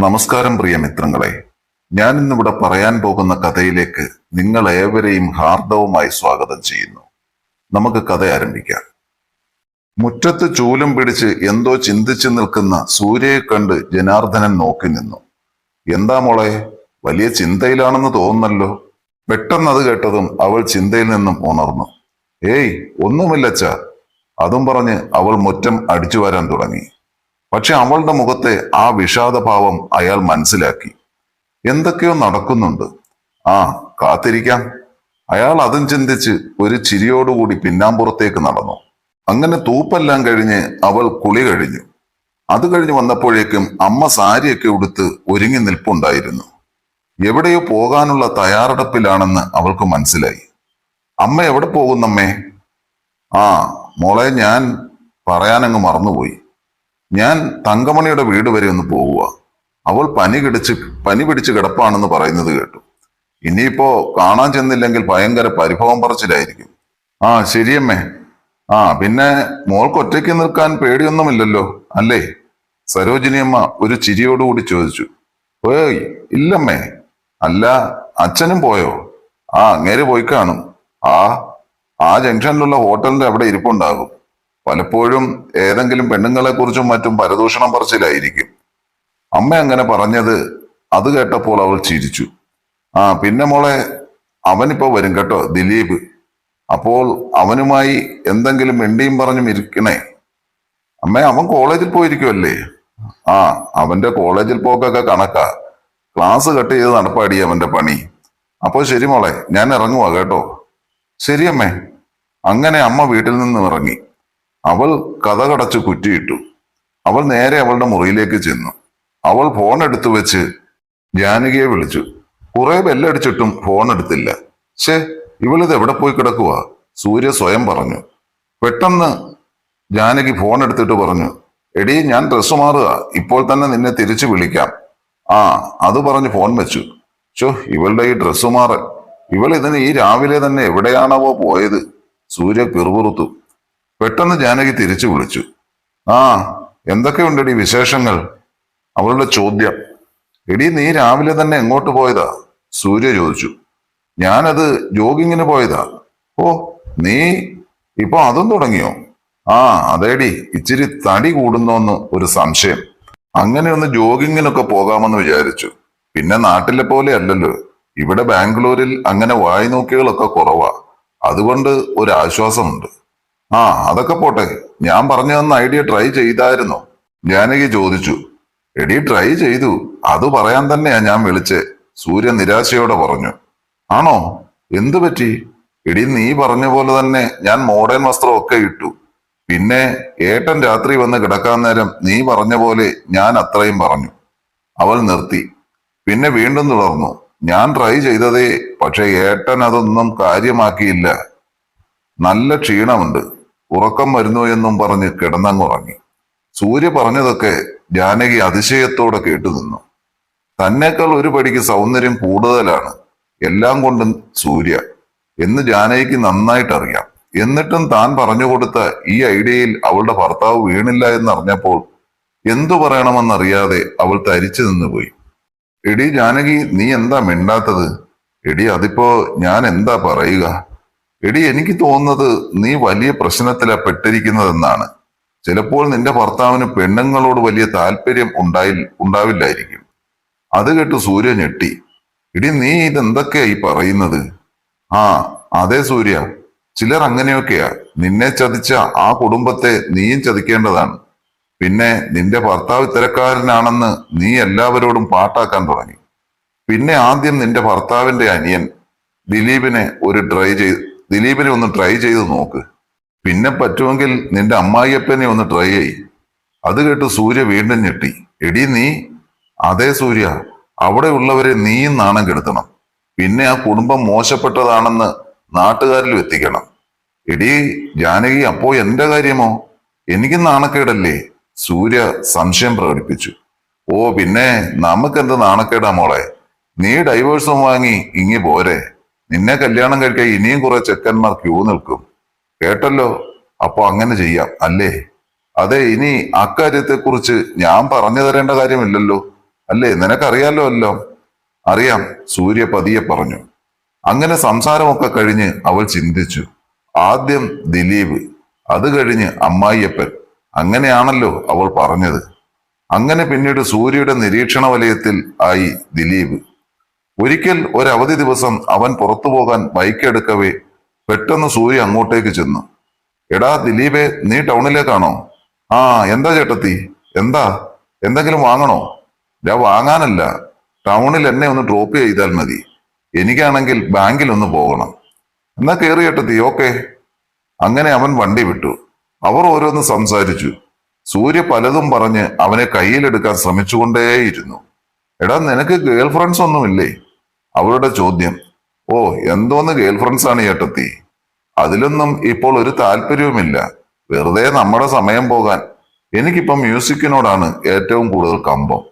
നമസ്കാരം പ്രിയ മിത്രങ്ങളെ. ഞാൻ ഇന്നിവിടെ പറയാൻ പോകുന്ന കഥയിലേക്ക് നിങ്ങൾ ഏവരെയും ഹാർദവുമായി സ്വാഗതം ചെയ്യുന്നു. നമുക്ക് കഥ ആരംഭിക്കാം. മുറ്റത്ത് ചൂലും പിടിച്ച് എന്തോ ചിന്തിച്ചു നിൽക്കുന്ന സൂര്യയെ കണ്ട് ജനാർദ്ദനൻ നോക്കി നിന്നു. എന്താ മോളെ വലിയ ചിന്തയിലാണെന്ന് തോന്നുന്നല്ലോ? പെട്ടെന്ന് അത് കേട്ടതും അവൾ ചിന്തയിൽ നിന്നും ഉണർന്നു. ഏയ് ഒന്നുമില്ലച്ച. അതും പറഞ്ഞ് അവൾ മുറ്റം അടിച്ചു വരാൻ തുടങ്ങി. പക്ഷെ അവളുടെ മുഖത്തെ ആ വിഷാദഭാവം അയാൾ മനസ്സിലാക്കി. എന്തൊക്കെയോ നടക്കുന്നുണ്ട്. ആ കാത്തിരിക്കാം. അയാൾ അതും ചിന്തിച്ച് ഒരു ചിരിയോടുകൂടി പിന്നാമ്പുറത്തേക്ക് നടന്നു. അങ്ങനെ തൂപ്പെല്ലാം കഴിഞ്ഞ് അവൾ കുളി കഴിഞ്ഞു. അത് കഴിഞ്ഞ് വന്നപ്പോഴേക്കും അമ്മ സാരിയൊക്കെ ഉടുത്ത് ഒരുങ്ങി നിൽപ്പുണ്ടായിരുന്നു. എവിടെയോ പോകാനുള്ള തയ്യാറെടുപ്പിലാണെന്ന് അവൾക്ക് മനസ്സിലായി. അമ്മ എവിടെ പോകുന്നമ്മേ? ആ മോളെ ഞാൻ പറയാനങ്ങ് മറന്നുപോയി. ഞാൻ തങ്കമണിയുടെ വീട് വരെ ഒന്ന് പോവുക. അവൾ പനി കിടിച്ച് പനി പിടിച്ച് കിടപ്പാണെന്ന് പറയുന്നത് കേട്ടു. ഇനിയിപ്പോ കാണാൻ ചെന്നില്ലെങ്കിൽ ഭയങ്കര പരിഭവം പറച്ചിലായിരിക്കും. ആ ശരിയമ്മേ. ആ പിന്നെ മോൾക്ക് ഒറ്റയ്ക്ക് നിൽക്കാൻ പേടിയൊന്നുമില്ലല്ലോ അല്ലേ? സരോജിനിയമ്മ ഒരു ചിരിയോടുകൂടി ചോദിച്ചു. ഏയ് ഇല്ലമ്മേ. അല്ല അച്ഛനും പോയോ? ആ അങ്ങേര് പോയി കാണും. ആ ആ ജംഗ്ഷനിലുള്ള ഹോട്ടലിന്റെ അവിടെ ഇരിപ്പുണ്ടാകും. പലപ്പോഴും ഏതെങ്കിലും പെണ്ണുങ്ങളെ കുറിച്ചും മറ്റും പരദൂഷണം പറച്ചിലായിരിക്കും. അമ്മ അങ്ങനെ പറഞ്ഞത് അത് കേട്ടപ്പോൾ അവൾ ചിരിച്ചു. ആ പിന്നെ മോളെ അവനിപ്പോ വരും കേട്ടോ ദിലീപ്. അപ്പോൾ അവനുമായി എന്തെങ്കിലും മിണ്ടിയും പറഞ്ഞും ഇരിക്കണേ. അമ്മ അവൻ കോളേജിൽ പോയിരിക്കുമല്ലേ ആ അവന്റെ കോളേജിൽ പോക്കൊക്കെ കണക്കാ. ക്ലാസ് കട്ട് ചെയ്ത് നടപ്പാടി അവന്റെ പണി. അപ്പോൾ ശരി മോളെ ഞാൻ ഇറങ്ങുവാ കേട്ടോ. ശരി അമ്മേ. അങ്ങനെ അമ്മ വീട്ടിൽ നിന്ന് ഇറങ്ങി. അവൾ കഥ കടച്ച് കുറ്റിയിട്ടു. അവൾ നേരെ അവളുടെ മുറിയിലേക്ക് ചെന്നു. അവൾ ഫോൺ എടുത്തു വെച്ച് ജാനകിയെ വിളിച്ചു. കുറെ ബെല്ലടിച്ചിട്ടും ഫോൺ എടുത്തില്ല. ഷേ ഇവളിത് എവിടെ പോയി കിടക്കുക സൂര്യ സ്വയം പറഞ്ഞു. പെട്ടെന്ന് ജാനകി ഫോൺ എടുത്തിട്ട് പറഞ്ഞു എടി ഞാൻ ഡ്രസ്സ് മാറുക. ഇപ്പോൾ തന്നെ നിന്നെ തിരിച്ചു വിളിക്കാം. ആ അത് പറഞ്ഞ് ഫോൺ വെച്ചു. ഷോ ഇവളുടെ ഈ ഡ്രസ്സ് മാറൽ. ഇവൾ ഇതിന് ഈ രാവിലെ തന്നെ എവിടെയാണവോ പോയത്? സൂര്യ പിറുപിറുത്തു. പെട്ടെന്ന് ജാനകി തിരിച്ചു വിളിച്ചു. ആ എന്തൊക്കെയുണ്ടടി വിശേഷങ്ങൾ? അവളുടെ ചോദ്യം. എടി നീ രാവിലെ തന്നെ എങ്ങോട്ട് പോയതാ? സൂര്യ ചോദിച്ചു. ഞാനത് ജോഗിങ്ങിന് പോയതാ. ഓ നീ ഇപ്പൊ അതും തുടങ്ങിയോ? ആ അതേടി ഇച്ചിരി തടി കൂടുന്നോന്ന് ഒരു സംശയം. അങ്ങനെ ഒന്ന് ജോഗിങ്ങിനൊക്കെ പോകാമെന്ന് വിചാരിച്ചു. പിന്നെ നാട്ടിലെ പോലെ അല്ലല്ലോ. ഇവിടെ ബാംഗ്ലൂരിൽ അങ്ങനെ വായി നോക്കികളൊക്കെ കുറവാ. അതുകൊണ്ട് ഒരു ആശ്വാസമുണ്ട് ആ അതൊക്കെ പോട്ടെ. ഞാൻ പറഞ്ഞു തന്ന ഐഡിയ ട്രൈ ചെയ്തായിരുന്നു. ജാനകി ചോദിച്ചു എടി ട്രൈ ചെയ്തു. അത് പറയാൻ തന്നെയാ ഞാൻ വിളിച്ച്. സൂര്യ നിരാശയോടെ പറഞ്ഞു ആണോ? എന്തു പറ്റി? എടി നീ പറഞ്ഞ പോലെ തന്നെ ഞാൻ മോഡേൺ വസ്ത്രമൊക്കെ ഇട്ടു. പിന്നെ ഏട്ടൻ രാത്രി വന്ന് കിടക്കാൻ നേരം നീ പറഞ്ഞ പോലെ ഞാൻ അത്രയും പറഞ്ഞു. അവൾ നിർത്തി. പിന്നെ വീണ്ടും തുടർന്നു ഞാൻ ട്രൈ ചെയ്തതേ പക്ഷെ ഏട്ടൻ അതൊന്നും കാര്യമാക്കിയില്ല. നല്ല ക്ഷീണമുണ്ട്. ഉറക്കം വരുന്നു എന്നും പറഞ്ഞ് കിടന്നങ്ങുറങ്ങി. സൂര്യ പറഞ്ഞതൊക്കെ ജാനകി അതിശയത്തോടെ കേട്ടുനിന്നു. തന്നേക്കാൾ ഒരു പടിക്ക് സൗന്ദര്യം കൂടുതലാണ്. എല്ലാം കൊണ്ടും സൂര്യ. എന്ന് ജാനകിക്ക് നന്നായിട്ട് അറിയാം എന്നിട്ടും താൻ പറഞ്ഞു കൊടുത്ത ഈ ഐഡിയയിൽ അവളുടെ ഭർത്താവ് വീണില്ല എന്നറിഞ്ഞപ്പോൾ എന്തു പറയണമെന്നറിയാതെ അവൾ തരിച്ചു നിന്നുപോയി. എടി ജാനകി നീ എന്താ മിണ്ടാത്തത്? എടി അതിപ്പോ ഞാൻ എന്താ പറയുക? എടി എനിക്ക് തോന്നുന്നത് നീ വലിയ പ്രശ്നത്തിലാ പെട്ടിരിക്കുന്നതെന്നാണ്. ചിലപ്പോൾ നിന്റെ ഭർത്താവിന് പെണ്ണുങ്ങളോട് വലിയ താല്പര്യം ഉണ്ടായി ഉണ്ടാവില്ലായിരിക്കും. അത് കേട്ട് സൂര്യ ഞെട്ടി. ഇടി നീ ഇതെന്തൊക്കെയാ ഈ പറയുന്നത്? ആ അതെ സൂര്യ. ചിലർ അങ്ങനെയൊക്കെയാ. നിന്നെ ചതിച്ച ആ കുടുംബത്തെ നീയും ചതിക്കേണ്ടതാണ്. പിന്നെ നിന്റെ ഭർത്താവ് ഇത്തരക്കാരനാണെന്ന് നീ എല്ലാവരോടും പാട്ടാക്കാൻ തുടങ്ങി. പിന്നെ ആദ്യം നിന്റെ ഭർത്താവിന്റെ അനിയൻ ദിലീപിനെ ഒരു ഡ്രൈ ചെയ്ത് ദിലീപിനെ ഒന്ന് ട്രൈ ചെയ്ത് നോക്ക്. പിന്നെ പറ്റുമെങ്കിൽ നിന്റെ അമ്മായിയപ്പനെ ഒന്ന് ട്രൈ ചെയ് അത് കേട്ട് സൂര്യ വീണ്ടും ഞെട്ടി. എടി നീ അതേ സൂര്യ അവിടെ ഉള്ളവരെ നീയും നാണം കെടുത്തണം. പിന്നെ ആ കുടുംബം മോശപ്പെട്ടതാണെന്ന് നാട്ടുകാരിൽ എത്തിക്കണം. എടി ജാനകി അപ്പോ എന്റെ കാര്യമോ? എനിക്ക് നാണക്കേടല്ലേ? സൂര്യ സംശയം പ്രകടിപ്പിച്ചു. ഓ പിന്നെ നമുക്കെന്ത് നാണക്കേടാ മോളെ? നീ ഡൈവേഴ്സും വാങ്ങി ഇങ്ങി പോരെ. നിന്നെ കല്യാണം കഴിക്കാൻ ഇനിയും കുറെ ചെക്കന്മാർ ക്യൂ നിൽക്കും. കേട്ടല്ലോ? അപ്പൊ അങ്ങനെ ചെയ്യാം അല്ലേ? അതെ ഇനി അക്കാര്യത്തെക്കുറിച്ച് ഞാൻ പറഞ്ഞു തരേണ്ട കാര്യമില്ലല്ലോ. അല്ലേ? നിനക്കറിയാലോ അല്ലോ അറിയാം സൂര്യ പതിയെ പറഞ്ഞു. അങ്ങനെ സംസാരമൊക്കെ കഴിഞ്ഞ് അവൾ ചിന്തിച്ചു. ആദ്യം ദിലീപ് അത് കഴിഞ്ഞ് അമ്മായിയപ്പൻ. അങ്ങനെയാണല്ലോ അവൾ പറഞ്ഞത്. അങ്ങനെ പിന്നീട് സൂര്യയുടെ നിരീക്ഷണ വലയത്തിൽ ആയി ദിലീപ്. ഒരിക്കൽ ഒരവധി ദിവസം അവൻ പുറത്തു പോകാൻ ബൈക്ക് എടുക്കവേ പെട്ടെന്ന് സൂര്യ അങ്ങോട്ടേക്ക് ചെന്നു. എടാ ദിലീപേ നീ ടൗണിലേക്കാണോ? ആ എന്താ ചേട്ടത്തി? എന്താ? എന്തെങ്കിലും വാങ്ങണോ? ഞാൻ വാങ്ങാനല്ല. ടൗണിൽ എന്നെ ഒന്ന് ഡ്രോപ്പ് ചെയ്താൽ മതി. എനിക്കാണെങ്കിൽ ബാങ്കിൽ ഒന്ന് പോകണം. എന്നാ കയറി ചേട്ടത്തി ഓക്കെ. അങ്ങനെ അവൻ വണ്ടി വിട്ടു. അവർ ഓരോന്ന് സംസാരിച്ചു. സൂര്യ പലതും പറഞ്ഞ് അവനെ കയ്യിലെടുക്കാൻ ശ്രമിച്ചുകൊണ്ടേയിരുന്നു. എടാ നിനക്ക് ഗേൾ ഫ്രണ്ട്സ് ഒന്നുമില്ലേ? അവളുടെ ചോദ്യം ഓ എന്തോന്ന് ഗേൾ ഫ്രണ്ട്സ് ആണ് ചേട്ടത്തി അതിലൊന്നും ഇപ്പോൾ ഒരു താല്പര്യവുമില്ല. വെറുതെ നമ്മുടെ സമയം പോകാൻ. എനിക്കിപ്പം മ്യൂസിക്കിനോടാണ് ഏറ്റവും കൂടുതൽ കമ്പം.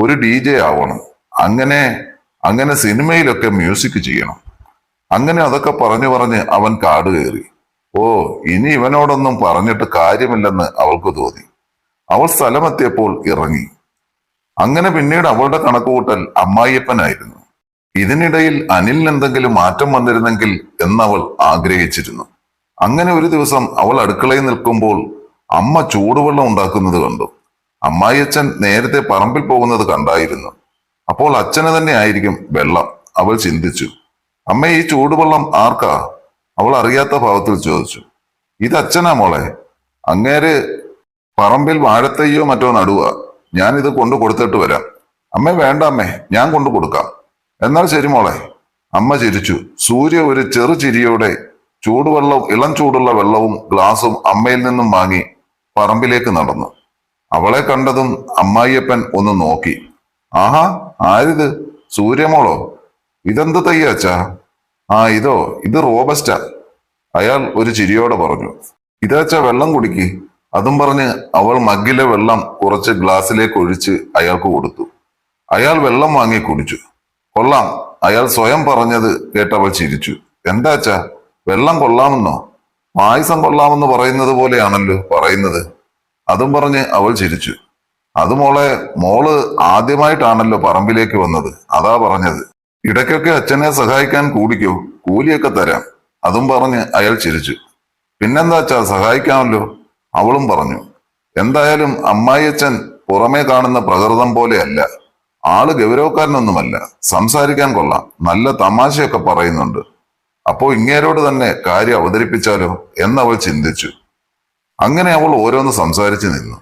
ഒരു ഡി ജെ ആവണം. അങ്ങനെ അങ്ങനെ സിനിമയിലൊക്കെ മ്യൂസിക് ചെയ്യണം. അങ്ങനെ അതൊക്കെ പറഞ്ഞു പറഞ്ഞ് അവൻ കാട് കയറി. ഓ ഇനി ഇവനോടൊന്നും പറഞ്ഞിട്ട് കാര്യമില്ലെന്ന് അവൾക്ക് തോന്നി. അവൾ സ്ഥലമെത്തിയപ്പോൾ ഇറങ്ങി. അങ്ങനെ പിന്നീട് അവളുടെ കണക്കുകൂട്ടൽ അമ്മായിയപ്പനായിരുന്നു. ഇതിനിടയിൽ അനിലിന് എന്തെങ്കിലും മാറ്റം വന്നിരുന്നെങ്കിൽ എന്നവൾ ആഗ്രഹിച്ചിരുന്നു. അങ്ങനെ ഒരു ദിവസം അവൾ അടുക്കളയിൽ നിൽക്കുമ്പോൾ അമ്മ ചൂടുവെള്ളം ഉണ്ടാക്കുന്നത് കണ്ടു. അമ്മായിയച്ഛൻ നേരത്തെ പറമ്പിൽ പോകുന്നത് കണ്ടായിരുന്നു. അപ്പോൾ അച്ഛനെ തന്നെ ആയിരിക്കും വെള്ളം. അവൾ ചിന്തിച്ചു. അമ്മ ഈ ചൂടുവെള്ളം ആർക്കാ? അവൾ അറിയാത്ത ഭാവത്തിൽ ചോദിച്ചു. ഇത് അച്ഛനാ മോളെ. അങ്ങേര് പറമ്പിൽ വാഴത്തയ്യോ മറ്റോ നടുക ഞാൻ ഇത് കൊണ്ടു കൊടുത്തിട്ട് വരാം. അമ്മ വേണ്ട അമ്മേ. ഞാൻ കൊണ്ടു കൊടുക്കാം എന്നാൽ ശരി മോളെ. അമ്മ ചിരിച്ചു. സൂര്യ ഒരു ചെറു ചിരിയോടെ ചൂടുവെള്ളവും ഇളം ചൂടുള്ള വെള്ളവും ഗ്ലാസും അമ്മയിൽ നിന്നും വാങ്ങി പറമ്പിലേക്ക് നടന്നു. അവളെ കണ്ടതും അമ്മായിയപ്പൻ ഒന്ന് നോക്കി. ആഹാ ആരിത്? സൂര്യമോളോ ഇതെന്ത് തയ്യാച്ചാ ആ ഇതോ ഇത് റോബസ്റ്റ. അയാൾ ഒരു ചിരിയോടെ പറഞ്ഞു. ഇതാച്ച വെള്ളം കുടിക്ക്. അതും പറഞ്ഞ് അവൾ മഗ്ഗിലെ വെള്ളം കുറച്ച് ഗ്ലാസ്സിലേക്ക് ഒഴിച്ച് അയാൾക്ക് കൊടുത്തു. അയാൾ വെള്ളം വാങ്ങി കുടിച്ചു. കൊള്ളാം. അയാൾ സ്വയം പറഞ്ഞത് കേട്ടവൾ ചിരിച്ചു. എന്താച്ചാ? വെള്ളം കൊള്ളാമെന്നോ? പായസം കൊള്ളാമെന്ന് പറയുന്നത് പോലെയാണല്ലോ പറയുന്നത്. അതും പറഞ്ഞ് അവൾ ചിരിച്ചു. അത് മോളെ മോൾ ആദ്യമായിട്ടാണല്ലോ പറമ്പിലേക്ക് വന്നത്. അതാ പറഞ്ഞത്. ഇടയ്ക്കൊക്കെ അച്ഛനെ സഹായിക്കാൻ കൂടിക്കോ? കൂലിയൊക്കെ തരാം. അതും പറഞ്ഞ് അയാൾ ചിരിച്ചു. പിന്നെന്താ അച്ഛാ സഹായിക്കാമല്ലോ? അവളും പറഞ്ഞു. എന്തായാലും അമ്മായിയച്ഛൻ പുറമേ കാണുന്ന പ്രകൃതം പോലെയല്ല. ആൾ ഗൗരവക്കാരനൊന്നുമല്ല. സംസാരിക്കാൻ കൊള്ളാം. നല്ല തമാശയൊക്കെ പറയുന്നുണ്ട്. അപ്പോ ഇങ്ങേരോട് തന്നെ കാര്യം അവതരിപ്പിച്ചാലോ എന്നവൾ ചിന്തിച്ചു. അങ്ങനെ അവൾ ഓരോന്ന് സംസാരിച്ചു നിന്നു.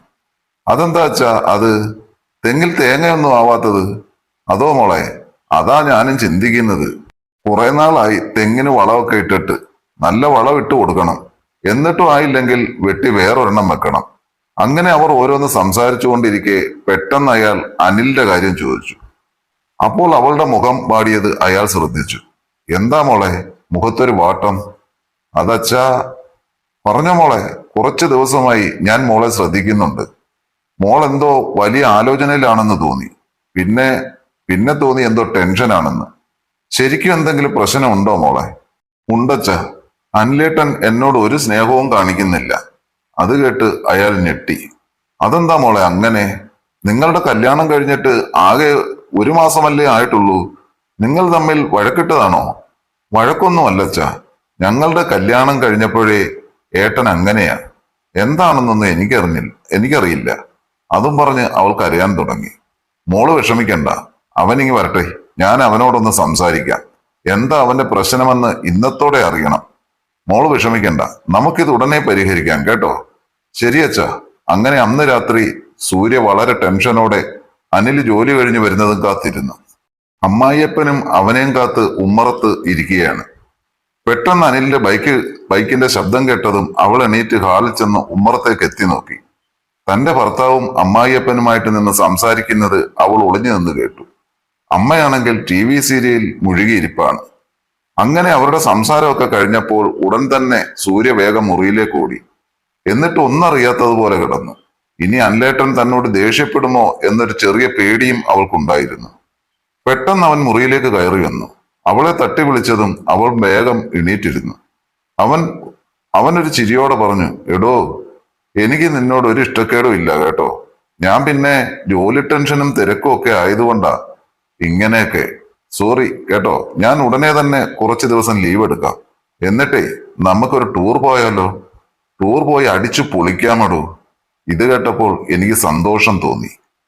അതെന്താ വച്ചാ അത്? തെങ്ങിൽ തേങ്ങയൊന്നും ആവാത്തത്? അതോ മോളെ അതാ ഞാനും ചിന്തിക്കുന്നത്. കുറെ നാളായി തെങ്ങിന് വളമൊക്കെ ഇട്ടിട്ട് നല്ല വളം ഇട്ട് കൊടുക്കണം. എന്നിട്ടും ആയില്ലെങ്കിൽ വെട്ടി വേറൊരെണ്ണം വെക്കണം. അങ്ങനെ അവർ ഓരോന്ന് സംസാരിച്ചുകൊണ്ടിരിക്കെ പെട്ടെന്ന് അയാൾ അനിലിന്റെ കാര്യം ചോദിച്ചു. അപ്പോൾ അവളുടെ മുഖം പാടിയത് അയാൾ ശ്രദ്ധിച്ചു. എന്താ മോളെ? മുഖത്തൊരു വാട്ടം. അതച്ഛാ പറഞ്ഞ മോളെ കുറച്ച് ദിവസമായി ഞാൻ മോളെ ശ്രദ്ധിക്കുന്നുണ്ട്. മോൾ എന്തോ വലിയ ആലോചനയിലാണെന്ന് തോന്നി. പിന്നെ പിന്നെ തോന്നി എന്തോ ടെൻഷനാണെന്ന്. ശരിക്കും എന്തെങ്കിലും പ്രശ്നമുണ്ടോ മോളെ? ഉണ്ടച്ച അനിലേട്ടൻ എന്നോട് ഒരു സ്നേഹവും കാണിക്കുന്നില്ല. അത് കേട്ട് അയാൾ ഞെട്ടി. അതെന്താ മോളെ അങ്ങനെ? നിങ്ങളുടെ കല്യാണം കഴിഞ്ഞിട്ട് ആകെ ഒരു മാസമല്ലേ ആയിട്ടുള്ളൂ. നിങ്ങൾ തമ്മിൽ വഴക്കിട്ടതാണോ? വഴക്കൊന്നും അല്ലച്ച ഞങ്ങളുടെ കല്യാണം കഴിഞ്ഞപ്പോഴേ ഏട്ടൻ അങ്ങനെയാ. എന്താണെന്നൊന്നും എനിക്കറിഞ്ഞില്ല എനിക്കറിയില്ല. അതും പറഞ്ഞ് അവൾക്ക് അറിയാൻ തുടങ്ങി. മോൾ വിഷമിക്കണ്ട. അവനിങ്ങി വരട്ടെ. ഞാൻ അവനോടൊന്ന് സംസാരിക്കാം. എന്താ അവന്റെ പ്രശ്നമെന്ന് ഇന്നത്തോടെ അറിയണം. മോൾ വിഷമിക്കണ്ട. നമുക്കിത് ഉടനെ പരിഹരിക്കാം കേട്ടോ? ശരിയച്ച അങ്ങനെ അന്ന് രാത്രി സൂര്യ വളരെ ടെൻഷനോടെ അനിൽ ജോലി കഴിഞ്ഞു വരുന്നതും കാത്തിരുന്നു. അമ്മായിയപ്പനും അവനെയും കാത്ത് ഉമ്മറത്ത് ഇരിക്കുകയാണ്. പെട്ടെന്ന് അനിലിന്റെ ബൈക്ക് ബൈക്കിന്റെ ശബ്ദം കേട്ടതും അവൾ എണീറ്റ് ഹാളിൽ ചെന്ന് ഉമ്മറത്തേക്ക് എത്തി നോക്കി. തന്റെ ഭർത്താവും അമ്മായിയപ്പനുമായിട്ട് നിന്ന് സംസാരിക്കുന്നത് അവൾ ഒളിഞ്ഞു നിന്ന് കേട്ടു. അമ്മയാണെങ്കിൽ ടി വി സീരിയൽ മുഴുകിയിരിപ്പാണ്. അങ്ങനെ അവരുടെ സംസാരമൊക്കെ കഴിഞ്ഞപ്പോൾ ഉടൻ തന്നെ സൂര്യ വേഗം മുറിയിലേക്ക് ഓടി. എന്നിട്ട് ഒന്നറിയാത്തതുപോലെ കിടന്നു. ഇനി അൻലേട്ടൻ തന്നോട് ദേഷ്യപ്പെടുമോ എന്നൊരു ചെറിയ പേടിയും അവൾക്കുണ്ടായിരുന്നു. പെട്ടെന്ന് അവൻ മുറിയിലേക്ക് കയറി വന്നു. അവളെ തട്ടി വിളിച്ചതും അവൾ വേഗം എണീറ്റിരുന്നു. അവൻ അവനൊരു ചിരിയോടെ പറഞ്ഞു എടോ എനിക്ക് നിന്നോട് ഒരു ഇഷ്ടക്കേടും ഇല്ല കേട്ടോ. ഞാൻ പിന്നെ ജോലി ടെൻഷനും തിരക്കും ഒക്കെ ആയതുകൊണ്ടാ ഇങ്ങനെയൊക്കെ. സോറി കേട്ടോ ഞാൻ ഉടനെ തന്നെ കുറച്ച് ദിവസം ലീവ് എടുക്കാം. എന്നിട്ടേ നമുക്കൊരു ടൂർ പോയാലോ? ടൂർ പോയി അടിച്ചു പൊളിക്കാമടോ? ഇത് കേട്ടപ്പോൾ എനിക്ക് സന്തോഷം തോന്നി.